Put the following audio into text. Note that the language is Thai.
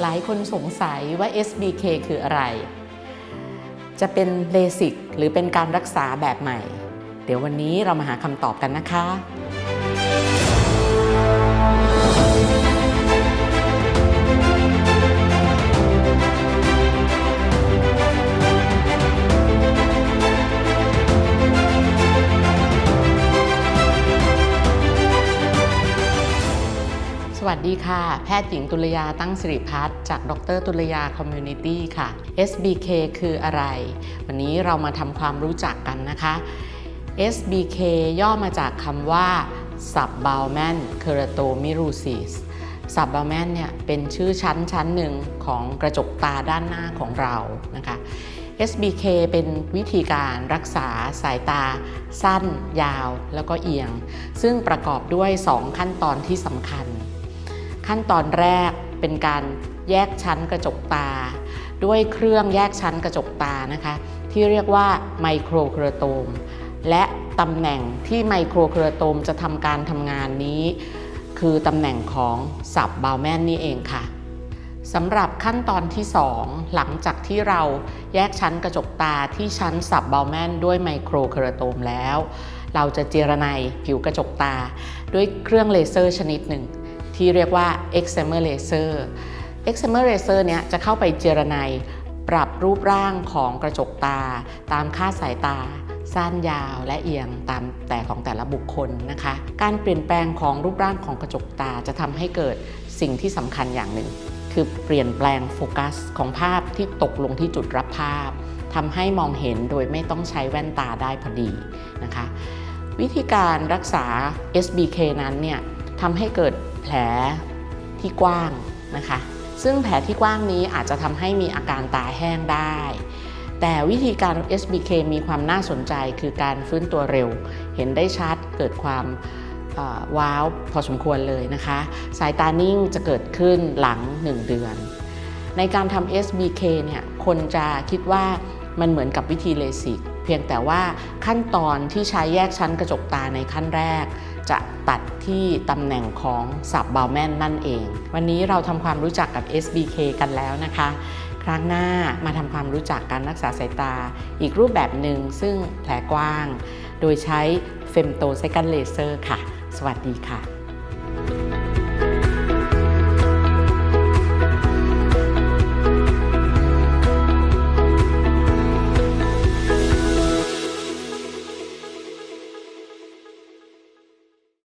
หลายคนสงสัยว่า SBK คืออะไร จะเป็นเลสิกหรือเป็นการรักษาแบบใหม่ เดี๋ยววันนี้เรามาหาคำตอบกันนะคะ สวัสดีค่ะ แพทย์หญิงตุลยาตั้งสิริพัฒน์จากดรตุลยาคอมมูนิตี้ค่ะ SBK คืออะไร วันนี้เรามาทำความรู้จักกันนะคะ SBK ย่อมาจากคำว่า Subalman Keratomerusis Subalman เนี่ยเป็นชื่อชั้นชั้นหนึ่งของกระจกตาด้านหน้าของเรานะคะ SBK เป็นวิธีการรักษาสายตา สั้น ยาว แล้วก็เอียง ซึ่งประกอบด้วย 2 ขั้นตอนที่สำคัญ ขั้นตอนแรกเป็นการแยกชั้นกระจกตา ด้วยเครื่องแยกชั้นกระจกตานะคะ ที่เรียกว่าไมโครเครโตม และตำแหน่งที่ไมโครเครโตมจะทำการทำงานนี้ คือตำแหน่งของสับบาวแมนนี่เองค่ะสำหรับขั้นตอนที่ 2 หลังจากที่เราแยกชั้นกระจกตาที่ชั้นสับเบลแมนด้วยไมโครเครโตมแล้ว เราจะเจรไนผิวกระจกตา ด้วยเครื่องเลเซอร์ชนิดหนึ่ง ที่เรียกว่า excimer laser excimer laser เนี้ยจะเข้าไปเจรไนปรับรูปร่างของกระจกตา ตามค่าสายตาสั้นยาวและเอียงตามแต่ของแต่ละบุคคลนะคะ การเปลี่ยนแปลงของรูปร่างของกระจกตาจะทำให้เกิดสิ่งที่สำคัญอย่างหนึ่ง คือเปลี่ยนแปลงโฟกัสของภาพที่ตกลงที่จุดรับภาพทำให้มองเห็นโดยไม่ต้องใช้แว่นตาได้พอดีนะคะ วิธีการรักษา SBK นั้นเนี่ยทำให้เกิด แผลที่กว้างนะคะ ซึ่งแผลที่กว้างนี้อาจจะทำให้มีอาการตาแห้งได้ แต่วิธีการ SBK มีความน่าสนใจคือการฟื้นตัวเร็ว เห็นได้ชัดเกิดความว้าวพอสมควรเลยนะคะ สายตานิ่งจะเกิดขึ้นหลัง 1 เดือน ในการทำ SBK เนี่ยคนจะคิดว่ามันเหมือนกับวิธีเลสิกเพียงแต่ว่าขั้นตอนที่ใช้แยกชั้นกระจกตาในขั้นแรก จะตัดที่ตำแหน่งของสับบาแมนนั่นเอง วันนี้เราทำความรู้จักกับ SBK กันแล้วนะคะ ครั้งหน้ามาทำความรู้จักการรักษาสายตา อีกรูปแบบหนึ่งซึ่งแผลกว้าง โดยใช้เฟมโตไซกันเลเซอร์ค่ะ สวัสดีค่ะ